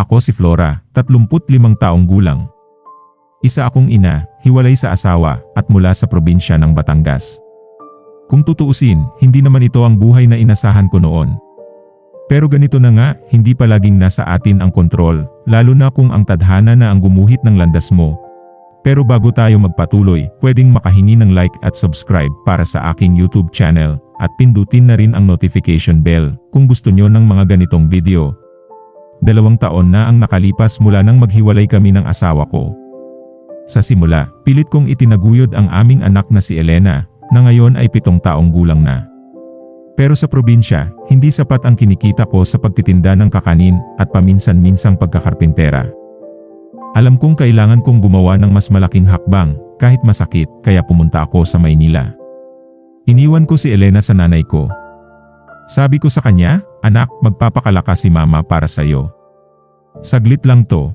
Ako si Flora, 35 taong gulang. Isa akong ina, hiwalay sa asawa, at mula sa probinsya ng Batangas. Kung tutuusin, hindi naman ito ang buhay na inasahan ko noon. Pero ganito na nga, hindi palaging nasa atin ang kontrol, lalo na kung ang tadhana na ang gumuhit ng landas mo. Pero bago tayo magpatuloy, pwedeng makahingi ng like at subscribe para sa aking YouTube channel, at pindutin na rin ang notification bell kung gusto nyo ng mga ganitong video. Dalawang taon na ang nakalipas mula nang maghiwalay kami ng asawa ko. Sa simula, pilit kong itinaguyod ang aming anak na si Elena, na ngayon ay pitong taong gulang na. Pero sa probinsya, hindi sapat ang kinikita ko sa pagtitinda ng kakanin at paminsan-minsang pagkakarpintera. Alam kong kailangan kong gumawa ng mas malaking hakbang, kahit masakit, kaya pumunta ako sa Maynila. Iniwan ko si Elena sa nanay ko. Sabi ko sa kanya, anak, magpapakalakas si mama para sa'yo. Saglit lang to.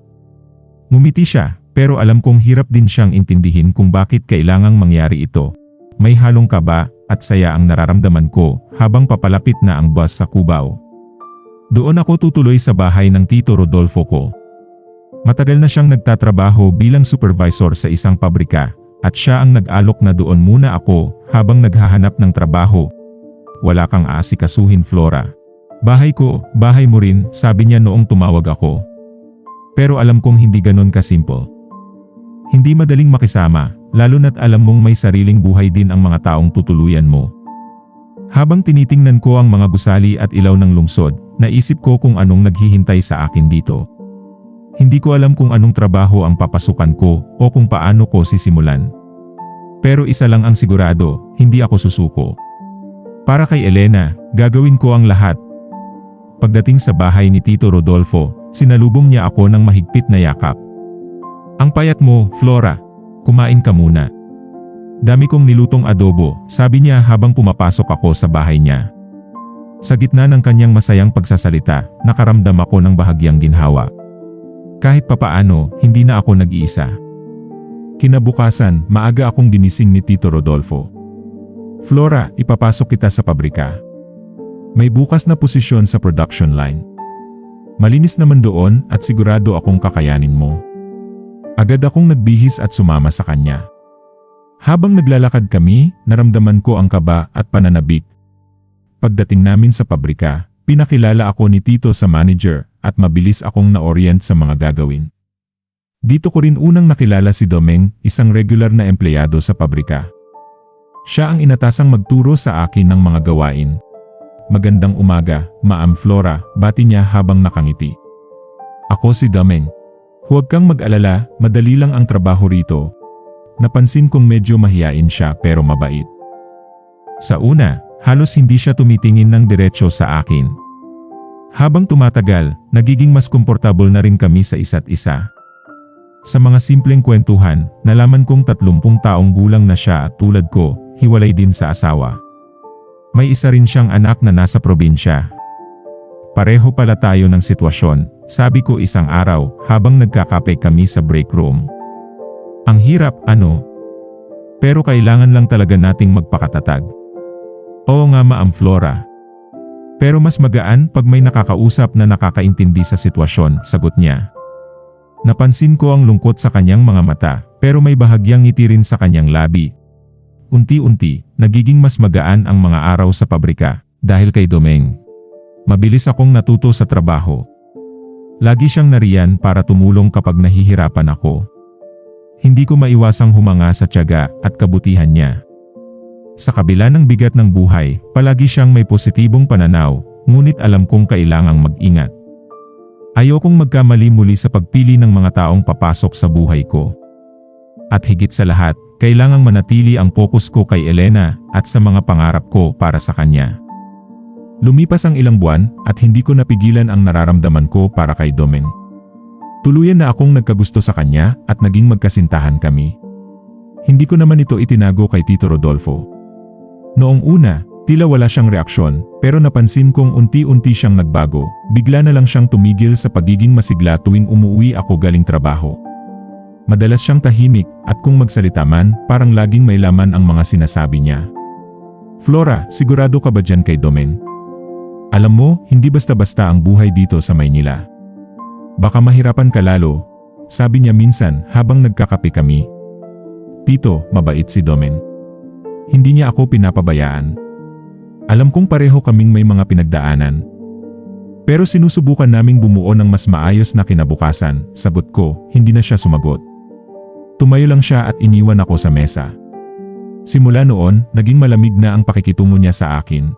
Ngumiti siya, pero alam kong hirap din siyang intindihin kung bakit kailangang mangyari ito. May halong kaba at saya ang nararamdaman ko habang papalapit na ang bus sa Cubao. Doon ako tutuloy sa bahay ng Tito Rodolfo ko. Matagal na siyang nagtatrabaho bilang supervisor sa isang pabrika at siya ang nag-alok na doon muna ako habang naghahanap ng trabaho. Wala kang aasikasuhin Flora. Bahay ko, bahay mo rin, sabi niya noong tumawag ako. Pero alam kong hindi ganon kasimple. Hindi madaling makisama, lalo na't alam mong may sariling buhay din ang mga taong tutuluyan mo. Habang tinitingnan ko ang mga gusali at ilaw ng lungsod, naisip ko kung anong naghihintay sa akin dito. Hindi ko alam kung anong trabaho ang papasukan ko o kung paano ko sisimulan. Pero isa lang ang sigurado, hindi ako susuko. Para kay Elena, gagawin ko ang lahat. Pagdating sa bahay ni Tito Rodolfo, sinalubong niya ako ng mahigpit na yakap. Ang payat mo, Flora. Kumain ka muna. Dami kong nilutong adobo, sabi niya habang pumapasok ako sa bahay niya. Sa gitna ng kanyang masayang pagsasalita, nakaramdam ako ng bahagyang ginhawa. Kahit papaano, hindi na ako nag-iisa. Kinabukasan, maaga akong ginising ni Tito Rodolfo. Flora, ipapasok kita sa pabrika. May bukas na posisyon sa production line. Malinis naman doon at sigurado akong kakayanin mo. Agad akong nagbihis at sumama sa kanya. Habang naglalakad kami, naramdaman ko ang kaba at pananabik. Pagdating namin sa pabrika, pinakilala ako ni Tito sa manager at mabilis akong na-orient sa mga gagawin. Dito ko rin unang nakilala si Domeng, isang regular na empleyado sa pabrika. Siya ang inatasang magturo sa akin ng mga gawain. Magandang umaga, Maam Flora, bati niya habang nakangiti. Ako si Domeng. Huwag kang mag-alala, madali lang ang trabaho rito. Napansin kong medyo mahiyain siya pero mabait. Sa una, halos hindi siya tumitingin ng diretsyo sa akin. Habang tumatagal, nagiging mas komportable na rin kami sa isa't isa. Sa mga simpleng kwentuhan, nalaman kong 30 taong gulang na siya at tulad ko, hiwalay din sa asawa. May isa rin siyang anak na nasa probinsya. Pareho pala tayo ng sitwasyon, sabi ko isang araw habang nagkakape kami sa break room. Ang hirap, ano? Pero kailangan lang talaga nating magpakatatag. Oo nga maam Flora. Pero mas magaan pag may nakakausap na nakakaintindi sa sitwasyon, sagot niya. Napansin ko ang lungkot sa kanyang mga mata, pero may bahagyang ngiti rin sa kanyang labi. Unti-unti, nagiging mas magaan ang mga araw sa pabrika, dahil kay Domeng. Mabilis akong natuto sa trabaho. Lagi siyang nariyan para tumulong kapag nahihirapan ako. Hindi ko maiwasang humanga sa tiyaga at kabutihan niya. Sa kabila ng bigat ng buhay, palagi siyang may positibong pananaw, ngunit alam kong kailangang mag-ingat. Ayokong magkamali muli sa pagpili ng mga taong papasok sa buhay ko. At higit sa lahat, kailangang manatili ang focus ko kay Elena at sa mga pangarap ko para sa kanya. Lumipas ang ilang buwan at hindi ko napigilan ang nararamdaman ko para kay Domeng. Tuluyan na akong nagkagusto sa kanya at naging magkasintahan kami. Hindi ko naman ito itinago kay Tito Rodolfo. Noong una, Tila wala siyang reaksyon, pero napansin kong unti-unti siyang nagbago. Bigla na lang siyang tumigil sa pagiging masigla tuwing umuwi ako galing trabaho. Madalas siyang tahimik at kung magsalita man, parang laging may laman ang mga sinasabi niya. Flora, sigurado ka ba dyan kay Domen? Alam mo, hindi basta-basta ang buhay dito sa Maynila. Baka mahirapan ka lalo, sabi niya minsan habang nagkakape kami. Tito, mabait si Domeng. Hindi niya ako pinapabayaan. Alam kong pareho kaming may mga pinagdaanan. Pero sinusubukan naming bumuo ng mas maayos na kinabukasan, sagot ko, hindi na siya sumagot. Tumayo lang siya at iniwan ako sa mesa. Simula noon, naging malamig na ang pakikitungo niya sa akin.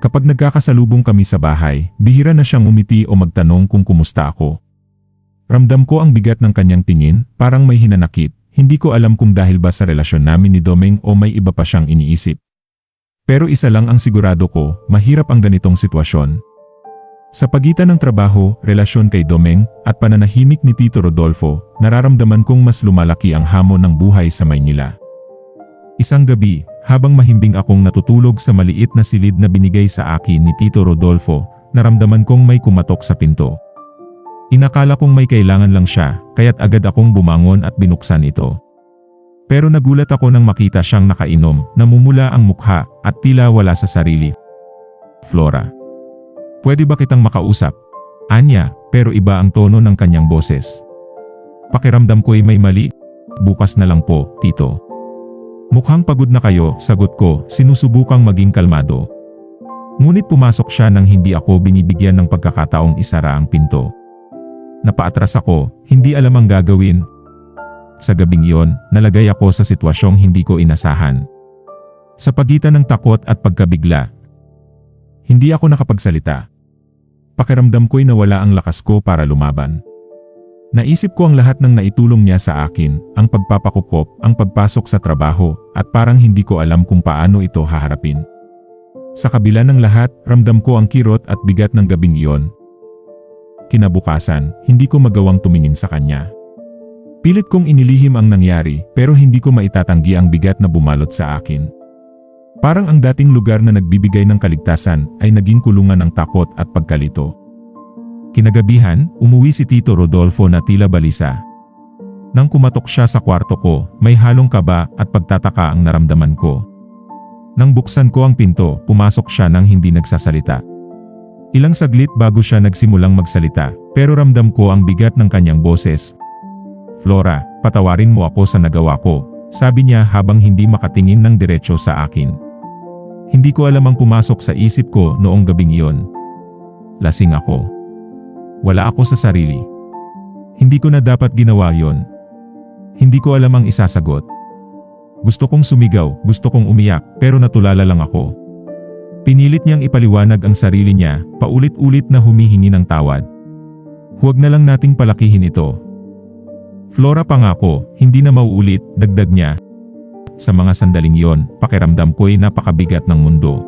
Kapag nagkakasalubong kami sa bahay, bihira na siyang umiti o magtanong kung kumusta ako. Ramdam ko ang bigat ng kanyang tingin, parang may hinanakit. Hindi ko alam kung dahil ba sa relasyon namin ni Domeng o may iba pa siyang iniisip. Pero isa lang ang sigurado ko, mahirap ang ganitong sitwasyon. Sa pagitan ng trabaho, relasyon kay Domeng, at pananahimik ni Tito Rodolfo, nararamdaman kong mas lumalaki ang hamon ng buhay sa Maynila. Isang gabi, habang mahimbing akong natutulog sa maliit na silid na binigay sa akin ni Tito Rodolfo, naramdaman kong may kumatok sa pinto. Inakala kong may kailangan lang siya, kaya't agad akong bumangon at binuksan ito. Pero nagulat ako nang makita siyang nakainom, namumula ang mukha, at tila wala sa sarili. Flora. Pwede ba kitang makausap? Anya, pero iba ang tono ng kanyang boses. Pakiramdam ko'y may mali. Bukas na lang po, Tito. Mukhang pagod na kayo, sagot ko, sinusubukang maging kalmado. Ngunit pumasok siya nang hindi ako binibigyan ng pagkakataong isara ang pinto. Napaatras ako, hindi alam ang gagawin. Sa gabing iyon, nalagay ako sa sitwasyong hindi ko inasahan. Sa pagitan ng takot at pagkabigla, hindi ako nakapagsalita. Pakiramdam ko'y nawala ang lakas ko para lumaban. Naisip ko ang lahat ng naitulong niya sa akin, ang pagpapakupkop, ang pagpasok sa trabaho, at parang hindi ko alam kung paano ito haharapin. Sa kabila ng lahat, ramdam ko ang kirot at bigat ng gabing iyon. Kinabukasan, hindi ko magawang tumingin sa kanya. Pilit kong inilihim ang nangyari, pero hindi ko maitatanggi ang bigat na bumalot sa akin. Parang ang dating lugar na nagbibigay ng kaligtasan ay naging kulungan ng takot at pagkalito. Kinagabihan, umuwi si Tito Rodolfo na tila balisa. Nang kumatok siya sa kwarto ko, may halong kaba at pagtataka ang naramdaman ko. Nang buksan ko ang pinto, pumasok siya nang hindi nagsasalita. Ilang saglit bago siya nagsimulang magsalita, pero ramdam ko ang bigat ng kanyang boses. Flora, patawarin mo ako sa nagawa ko, sabi niya habang hindi makatingin ng diretsyo sa akin. Hindi ko alam ang pumasok sa isip ko noong gabing iyon. Lasing ako. Wala ako sa sarili. Hindi ko na dapat ginawa yon. Hindi ko alam ang isasagot. Gusto kong sumigaw, gusto kong umiyak, pero natulala lang ako. Pinilit niyang ipaliwanag ang sarili niya, paulit-ulit na humihingi ng tawad. Huwag na lang nating palakihin ito. Flora pangako, hindi na mauulit, dagdag niya. Sa mga sandaling yon, pakiramdam ko'y napakabigat ng mundo.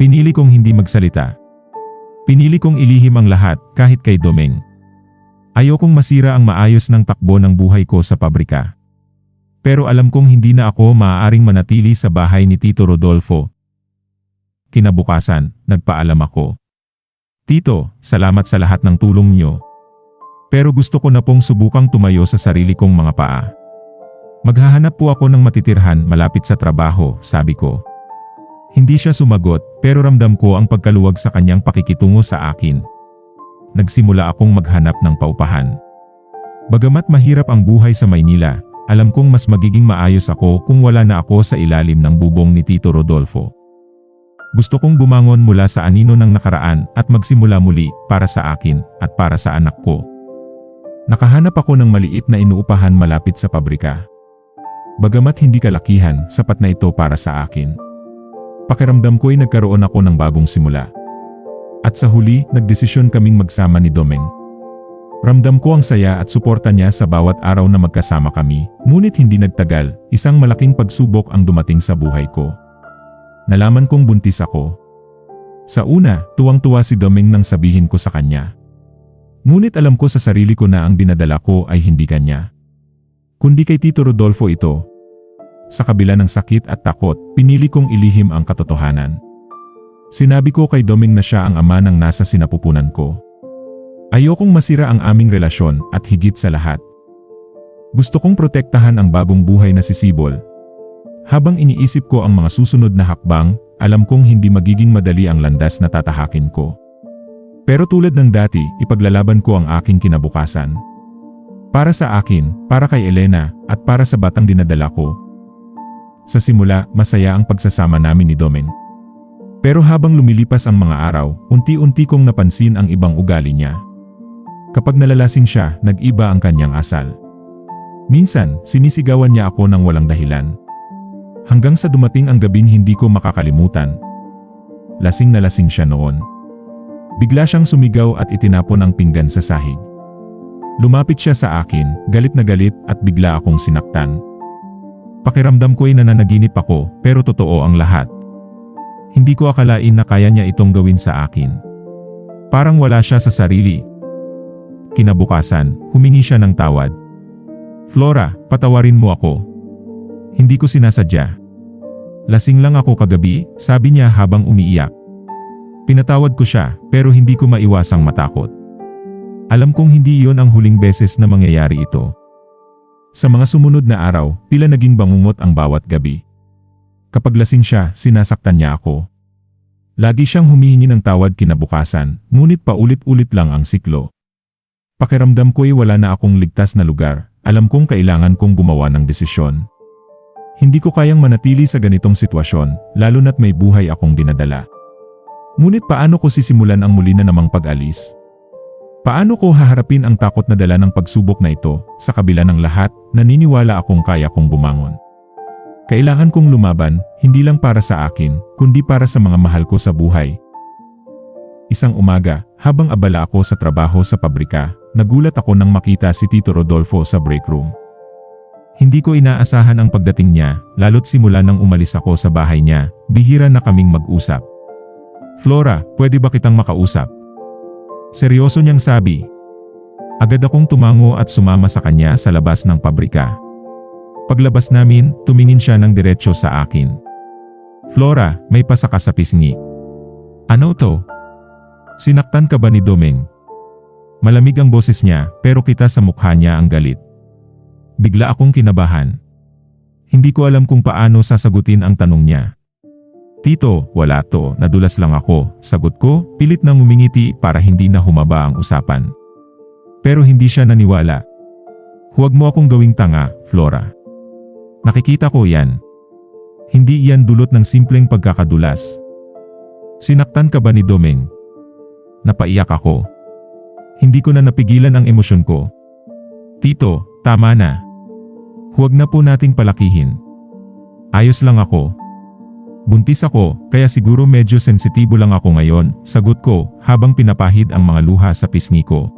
Pinili kong hindi magsalita. Pinili kong ilihim ang lahat kahit kay Domeng. Ayokong masira ang maayos ng takbo ng buhay ko sa pabrika. Pero alam kong hindi na ako maaaring manatili sa bahay ni Tito Rodolfo. Kinabukasan, nagpaalam ako. Tito, salamat sa lahat ng tulong niyo. Pero gusto ko na pong subukang tumayo sa sarili kong mga paa. Maghahanap po ako ng matitirhan malapit sa trabaho, sabi ko. Hindi siya sumagot, pero ramdam ko ang pagkaluwag sa kanyang pakikitungo sa akin. Nagsimula akong maghanap ng paupahan. Bagamat mahirap ang buhay sa Maynila, alam kong mas magiging maayos ako kung wala na ako sa ilalim ng bubong ni Tito Rodolfo. Gusto kong bumangon mula sa anino ng nakaraan at magsimula muli para sa akin at para sa anak ko. Nakahanap ako ng maliit na inuupahan malapit sa pabrika. Bagamat hindi kalakihan, sapat na ito para sa akin. Pakiramdam ko'y nagkaroon ako ng bagong simula. At sa huli, nagdesisyon kaming magsama ni Domeng. Ramdam ko ang saya at suporta niya sa bawat araw na magkasama kami, ngunit hindi nagtagal, isang malaking pagsubok ang dumating sa buhay ko. Nalaman kong buntis ako. Sa una, tuwang-tuwa si Domeng nang sabihin ko sa kanya. Ngunit alam ko sa sarili ko na ang dinadala ko ay hindi kanya. Kundi kay Tito Rodolfo ito, sa kabila ng sakit at takot, pinili kong ilihim ang katotohanan. Sinabi ko kay Doming na siya ang ama ng nasa sinapupunan ko. Ayokong masira ang aming relasyon at higit sa lahat. Gusto kong protektahan ang bagong buhay na si Sibol. Habang iniisip ko ang mga susunod na hakbang, alam kong hindi magiging madali ang landas na tatahakin ko. Pero tulad ng dati, ipaglalaban ko ang aking kinabukasan. Para sa akin, para kay Elena, at para sa batang dinadala ko. Sa simula, masaya ang pagsasama namin ni Domeng. Pero habang lumilipas ang mga araw, unti-unti kong napansin ang ibang ugali niya. Kapag nalalasing siya, nag-iba ang kanyang asal. Minsan, sinisigawan niya ako ng walang dahilan. Hanggang sa dumating ang gabing hindi ko makakalimutan. Lasing na lasing siya noon. Bigla siyang sumigaw at itinapon ang pinggan sa sahig. Lumapit siya sa akin, galit na galit at bigla akong sinaktan. Pakiramdam ko'y nananaginip ako pero totoo ang lahat. Hindi ko akalain na kaya niya itong gawin sa akin. Parang wala siya sa sarili. Kinabukasan, humingi siya ng tawad. Flora, patawarin mo ako. Hindi ko sinasadya. Lasing lang ako kagabi, sabi niya habang umiiyak. Pinatawad ko siya, pero hindi ko maiwasang matakot. Alam kong hindi iyon ang huling beses na mangyayari ito. Sa mga sumunod na araw, tila naging bangungot ang bawat gabi. Kapag lasing siya, sinasaktan niya ako. Lagi siyang humihingi ng tawad kinabukasan, ngunit paulit-ulit lang ang siklo. Pakiramdam ko'y wala na akong ligtas na lugar, alam kong kailangan kong gumawa ng desisyon. Hindi ko kayang manatili sa ganitong sitwasyon, lalo na't may buhay akong dinadala. Ngunit paano ko sisimulan ang muli na namang pag-alis? Paano ko haharapin ang takot na dala ng pagsubok na ito, sa kabila ng lahat, naniniwala akong kaya kong bumangon. Kailangan kong lumaban, hindi lang para sa akin, kundi para sa mga mahal ko sa buhay. Isang umaga, habang abala ako sa trabaho sa pabrika, nagulat ako nang makita si Tito Rodolfo sa break room. Hindi ko inaasahan ang pagdating niya, lalo't simula nang umalis ako sa bahay niya, bihira na kaming mag-usap. Flora, pwede ba kitang makausap? Seryoso niyang sabi. Agad akong tumango at sumama sa kanya sa labas ng pabrika. Paglabas namin, tumingin siya ng diretsyo sa akin. Flora, may pasaka sa pisngi. Ano to? Sinaktan ka ba ni Domeng? Malamig ang boses niya pero kita sa mukha niya ang galit. Bigla akong kinabahan. Hindi ko alam kung paano sasagutin ang tanong niya. Tito, wala to, nadulas lang ako. Sagot ko, pilit nang umingiti para hindi na humaba ang usapan. Pero hindi siya naniwala. Huwag mo akong gawing tanga, Flora. Nakikita ko yan. Hindi iyan dulot ng simpleng pagkakadulas. Sinaktan ka ba ni Domeng? Napaiyak ako. Hindi ko na napigilan ang emosyon ko. Tito, tama na. Huwag na po nating palakihin. Ayos lang ako. Buntis ako, kaya siguro medyo sensitibo lang ako ngayon, sagot ko habang pinapahid ang mga luha sa pisngi ko.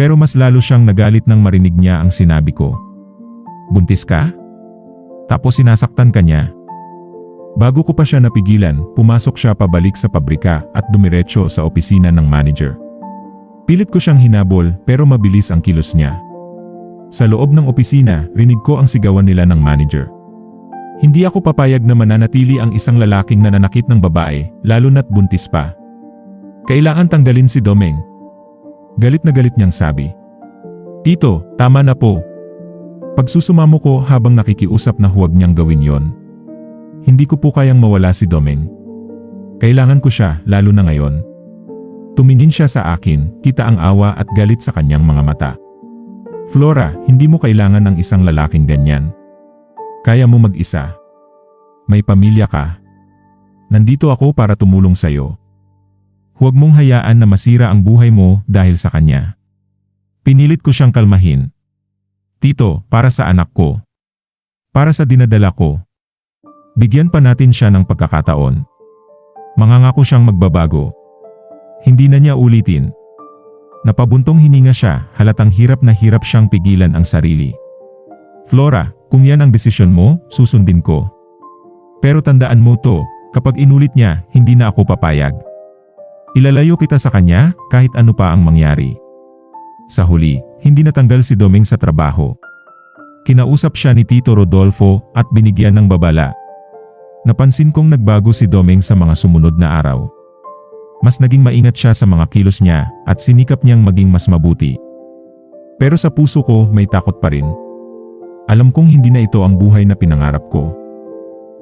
Pero mas lalo siyang nagalit nang marinig niya ang sinabi ko. Buntis ka? Tapos sinasaktan ka niya. Bago ko pa siya napigilan, pumasok siya pabalik sa pabrika at dumiretso sa opisina ng manager. Pilit ko siyang hinabol pero mabilis ang kilos niya. Sa loob ng opisina, rinig ko ang sigawan nila ng manager. Hindi ako papayag na mananatili ang isang lalaking nananakit ng babae, lalo na't buntis pa. Kailangan tanggalin si Domeng. Galit na galit niyang sabi. Tito, tama na po. Pagsusumamo ko habang nakikiusap na huwag niyang gawin yon. Hindi ko po kayang mawala si Domeng. Kailangan ko siya, lalo na ngayon. Tumingin siya sa akin, kita ang awa at galit sa kanyang mga mata. Flora, hindi mo kailangan ng isang lalaking ganyan. Kaya mo mag-isa. May pamilya ka. Nandito ako para tumulong sa'yo. Huwag mong hayaan na masira ang buhay mo dahil sa kanya. Pinilit ko siyang kalmahin. Tito, para sa anak ko. Para sa dinadala ko. Bigyan pa natin siya ng pagkakataon. Mangangako siyang magbabago. Hindi na niya ulitin. Napabuntong hininga siya, halatang hirap na hirap siyang pigilan ang sarili. Flora, kung yan ang desisyon mo, susundin ko. Pero tandaan mo to, kapag inulit niya, hindi na ako papayag. Ilalayo kita sa kanya, kahit ano pa ang mangyari. Sa huli, hindi natanggal si Doming sa trabaho. Kinausap siya ni Tito Rodolfo at binigyan ng babala. Napansin kong nagbago si Doming sa mga sumunod na araw. Mas naging maingat siya sa mga kilos niya at sinikap niyang maging mas mabuti. Pero sa puso ko may takot pa rin. Alam kong hindi na ito ang buhay na pinangarap ko.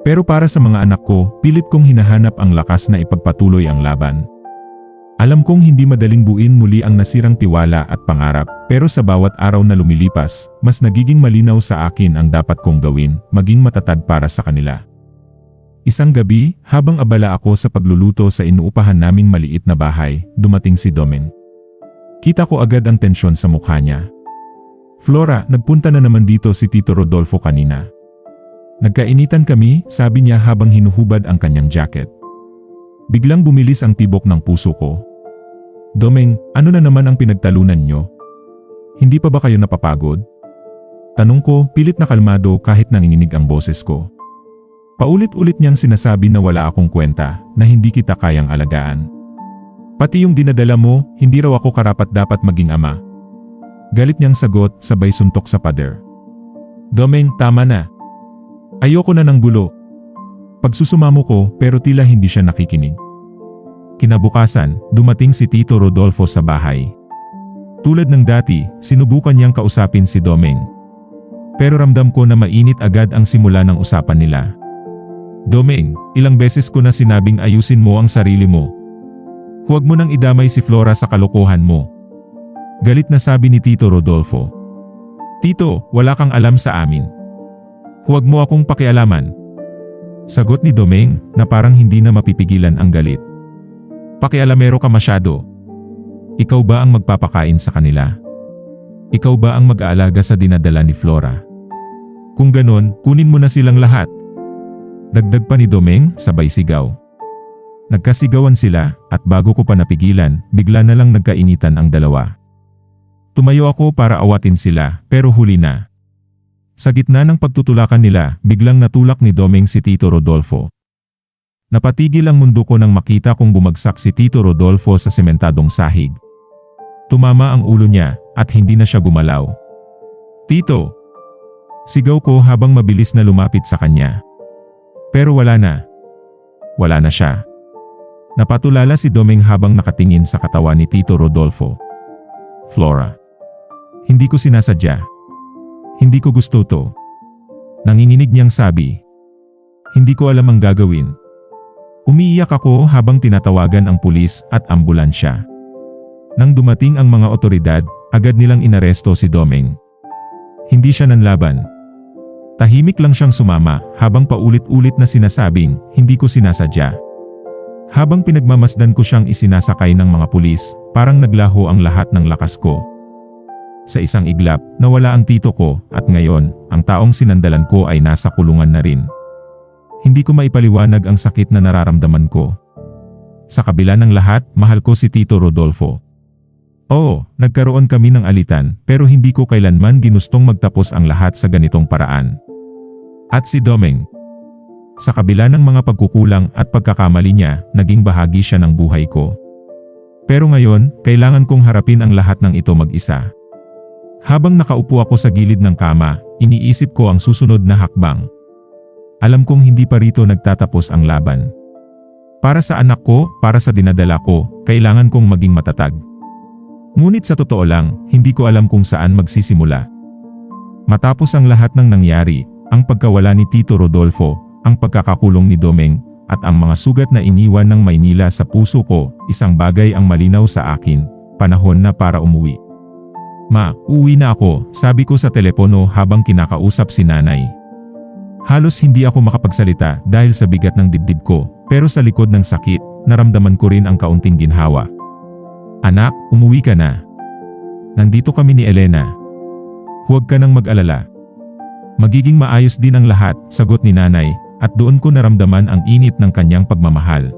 Pero para sa mga anak ko, pilit kong hinahanap ang lakas na ipagpatuloy ang laban. Alam kong hindi madaling buuin muli ang nasirang tiwala at pangarap, pero sa bawat araw na lumilipas, mas nagiging malinaw sa akin ang dapat kong gawin, maging matatag para sa kanila. Isang gabi, habang abala ako sa pagluluto sa inuupahan naming maliit na bahay, dumating si Domen. Kita ko agad ang tensyon sa mukha niya. Flora, nagpunta na naman dito si Tito Rodolfo kanina. Nagkainitan kami, sabi niya habang hinuhubad ang kanyang jacket. Biglang bumilis ang tibok ng puso ko. Domeng, ano na naman ang pinagtalunan nyo? Hindi pa ba kayo napapagod? Tanong ko, pilit na kalmado kahit nanginginig ang boses ko. Paulit-ulit niyang sinasabi na wala akong kwenta, na hindi kita kayang alagaan. Pati yung dinadala mo, hindi raw ako karapat dapat maging ama. Galit niyang sagot, sabay suntok sa pader. Domeng, tama na. Ayoko na ng gulo. Pagsusumamo ko, pero tila hindi siya nakikinig. Kinabukasan, dumating si Tito Rodolfo sa bahay. Tulad ng dati, sinubukan niyang kausapin si Domeng. Pero ramdam ko na mainit agad ang simula ng usapan nila. Domeng, ilang beses ko na sinabing ayusin mo ang sarili mo. Huwag mo nang idamay si Flora sa kalokohan mo. Galit na sabi ni Tito Rodolfo. Tito, wala kang alam sa amin. Huwag mo akong pakialaman. Sagot ni Domeng na parang hindi na mapipigilan ang galit. Pakialamero ka masyado. Ikaw ba ang magpapakain sa kanila? Ikaw ba ang mag-aalaga sa dinadala ni Flora? Kung ganon, kunin mo na silang lahat. Dagdag pa ni Domeng, sabay sigaw. Nagkasigawan sila, at bago ko pa napigilan, bigla na lang nagkainitan ang dalawa. Tumayo ako para awatin sila, pero huli na. Sa gitna ng pagtutulakan nila, biglang natulak ni Domeng si Tito Rodolfo. Napatigil ang mundo ko nang makita kong bumagsak si Tito Rodolfo sa sementadong sahig. Tumama ang ulo niya at hindi na siya gumalaw. Tito! Sigaw ko habang mabilis na lumapit sa kanya. Pero wala na. Wala na siya. Napatulala si Domeng habang nakatingin sa katawan ni Tito Rodolfo. Flora. Hindi ko sinasadya. Hindi ko gusto to. Nanginginig niyang sabi. Hindi ko alam ang gagawin. Umiiyak ako habang tinatawagan ang pulis at ambulansya. Nang dumating ang mga otoridad, agad nilang inaresto si Domeng. Hindi siya nanlaban. Tahimik lang siyang sumama habang paulit-ulit na sinasabing, hindi ko sinasadya. Habang pinagmamasdan ko siyang isinasakay ng mga pulis, parang naglaho ang lahat ng lakas ko. Sa isang iglap, nawala ang tito ko at ngayon, ang taong sinandalan ko ay nasa kulungan na rin. Hindi ko maipaliwanag ang sakit na nararamdaman ko. Sa kabila ng lahat, mahal ko si Tito Rodolfo. Oo, nagkaroon kami ng alitan pero hindi ko kailanman ginustong magtapos ang lahat sa ganitong paraan. At si Domeng. Sa kabila ng mga pagkukulang at pagkakamali niya, naging bahagi siya ng buhay ko. Pero ngayon, kailangan kong harapin ang lahat ng ito mag-isa. Habang nakaupo ako sa gilid ng kama, iniisip ko ang susunod na hakbang. Alam kong hindi pa rito nagtatapos ang laban. Para sa anak ko, para sa dinadala ko, kailangan kong maging matatag. Ngunit sa totoo lang, hindi ko alam kung saan magsisimula. Matapos ang lahat ng nangyari, ang pagkawala ni Tito Rodolfo, ang pagkakakulong ni Domeng, at ang mga sugat na iniwan ng Maynila sa puso ko, isang bagay ang malinaw sa akin, panahon na para umuwi. Ma, uwi na ako, sabi ko sa telepono habang kinakausap si nanay. Halos hindi ako makapagsalita dahil sa bigat ng dibdib ko, pero sa likod ng sakit, naramdaman ko rin ang kaunting ginhawa. Anak, umuwi ka na. Nandito kami ni Elena. Huwag ka nang mag-alala. Magiging maayos din ang lahat, sagot ni nanay, at doon ko naramdaman ang init ng kanyang pagmamahal.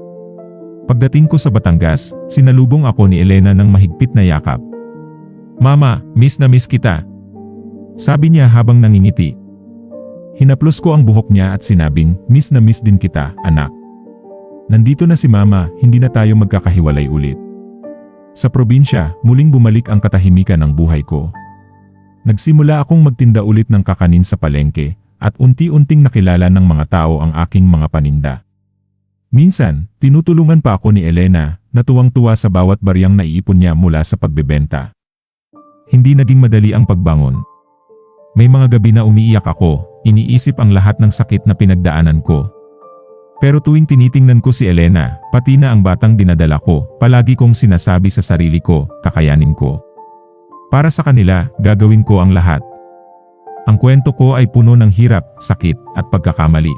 Pagdating ko sa Batangas, sinalubong ako ni Elena ng mahigpit na yakap. Mama, miss na miss kita. Sabi niya habang nangingiti. Hinaplos ko ang buhok niya at sinabing, miss na miss din kita, anak. Nandito na si mama, hindi na tayo magkakahiwalay ulit. Sa probinsya, muling bumalik ang katahimikan ng buhay ko. Nagsimula akong magtinda ulit ng kakanin sa palengke, at unti-unting nakilala ng mga tao ang aking mga paninda. Minsan, tinutulungan pa ako ni Elena, na tuwang-tuwa sa bawat baryang naiipon niya mula sa pagbebenta. Hindi naging madali ang pagbangon. May mga gabi na umiiyak ako, iniisip ang lahat ng sakit na pinagdaanan ko. Pero tuwing tinitingnan ko si Elena, pati na ang batang dinadala ko, palagi kong sinasabi sa sarili ko, kakayanin ko. Para sa kanila, gagawin ko ang lahat. Ang kwento ko ay puno ng hirap, sakit, at pagkakamali.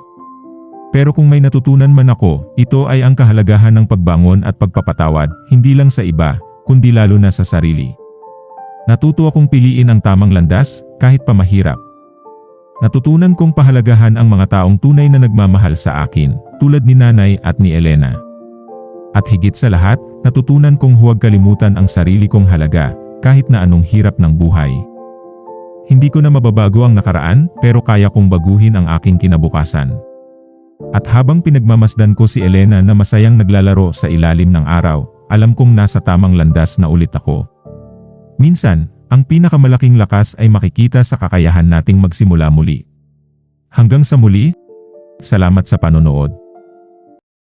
Pero kung may natutunan man ako, ito ay ang kahalagahan ng pagbangon at pagpapatawad, hindi lang sa iba, kundi lalo na sa sarili. Natuto akong piliin ang tamang landas, kahit pa mahirap. Natutunan kong pahalagahan ang mga taong tunay na nagmamahal sa akin, tulad ni nanay at ni Elena. At higit sa lahat, natutunan kong huwag kalimutan ang sarili kong halaga, kahit na anong hirap ng buhay. Hindi ko na mababago ang nakaraan, pero kaya kong baguhin ang aking kinabukasan. At habang pinagmamasdan ko si Elena na masayang naglalaro sa ilalim ng araw, alam kong nasa tamang landas na ulit ako. Minsan, ang pinakamalaking lakas ay makikita sa kakayahan nating magsimula muli. Hanggang sa muli, salamat sa panonood.